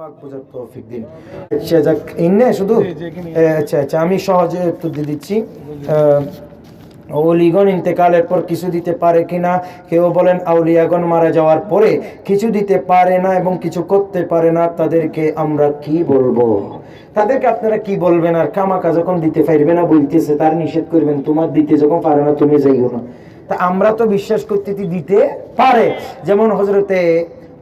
পাক বোঝার তৌফিক দিন। আচ্ছা যাক ইন্নে শুধু আচ্ছা আচ্ছা আমি সহজে উত্তর দিয়ে দিচ্ছি। অলিগণ ইন্তেকালের পর কিছু দিতে পারে কিনা কেউ বলেন আউলিয়াগণ মারা যাওয়ার পরে কিছু দিতে পারে না এবং কিছু করতে পারে না তাদেরকে আমরা কি বলব? তাদেরকে আপনারা কি বলবেন? আর কামাকা যখন দিতে পারবে না বলতেছে তার নিষেধ করবেন তোমার দিতে যখন পারে না তুমি যাইও না। তা আমরা তো বিশ্বাস করতে দিতে পারে। যেমন হজরতে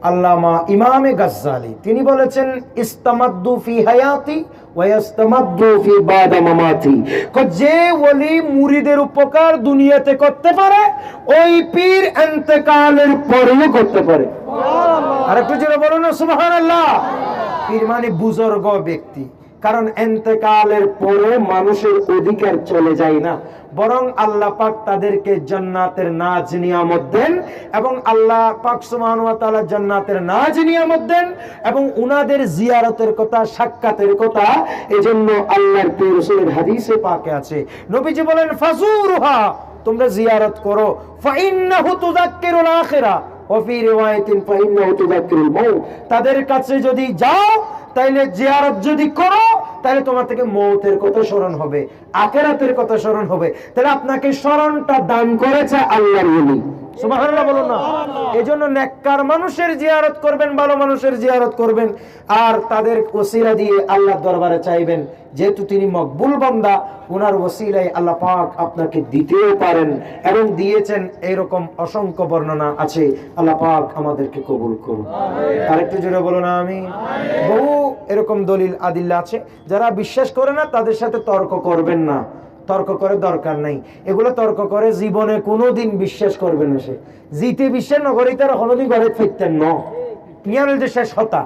আল্লামা ইমামে গাজ্জালি। তিনি বলেছেন ইস্তামাদ্দু ফি হায়াতি ওয়াস্তামাদ্দু ফি বাদা মামাতি। যে ওলি মুরিদের উপকার দুনিয়াতে করতে পারে ওই পীর ইন্তেকালের পরেও করতে পারে। আর একটু যেটা বলো না সুবহানাল্লাহ। পীর মানে বুজুর্গ ব্যক্তি। কারণ এন্তেকালের পরে মানুষের অধিকার চলে যায় না। বরং আল্লাহ পাক তাদেরকে জান্নাতের নাজ নিয়ামত দেন এবং আল্লাহ পাক ওয়া তাআলা জান্নাতের নাজ নিয়ামত দেন এবং উনাদের জিয়ারতের কথা, সাক্ষাতের কথা এজন্য আল্লাহর প্রিয় রাসূলের হাদিসে পাকে আছে। নবীজি বলেন, ফাজুরুহা, তোমরা জিয়ারত করো। ফাইন্নাহু তুযাক্কিরুল আখিরা। ওফি রিওয়ায়াতিন, ফাইন্নাহু তুযাক্কিরুল মাউত। তাদের কাছে যদি যাও, তাইলে জিয়ারত যদি করো তাহলে তোমার থেকে মৌতের কথা স্মরণ হবে আখেরাতের কথা স্মরণ হবে। তাহলে আপনাকে স্মরণটা দান করেছে আল্লাহর ওলি। সুবহানাল্লাহ বলুন না। এজন্য নেককার মানুষের জিয়ারত করবেন ভালো মানুষের জিয়ারত করবেন। আর তাদের ওসিলা দিয়ে আল্লাহর দরবারে চাইবেন যেহেতু তিনি মকবুল বান্দা ওনার ওসিলায় আল্লাহ পাক আপনাকে দিতেও পারেন এবং দিয়েছেন এরকম অসংখ্য বর্ণনা আছে। আল্লাহ পাক আমাদেরকে কবুল করুন। আরেকটু জোরে বলো না আমি বহু এরকম দলিল, আদিল্লা আছে। যারা বিশ্বাস করে না, তাদের সাথে তর্ক করবেন না। তর্ক করে দরকার নাই। এগুলো তর্ক করে জীবনে কোনোদিন বিশ্বাস করবে না সে। জিতে বিশ্বাস নগরী তারা কোনোদিন ঘরে ফিরতেন ন। পিয়ার যে শেষ কথা,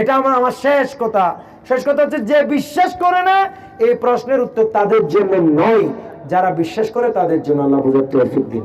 এটা আমার আমার শেষ কথা। শেষ কথা হচ্ছে, যে বিশ্বাস করে না, এই প্রশ্নের উত্তর তাদের জন্য নয়। যারা বিশ্বাস করে, তাদের জন্য আল্লাহ বুঝার তৌফিক দিন।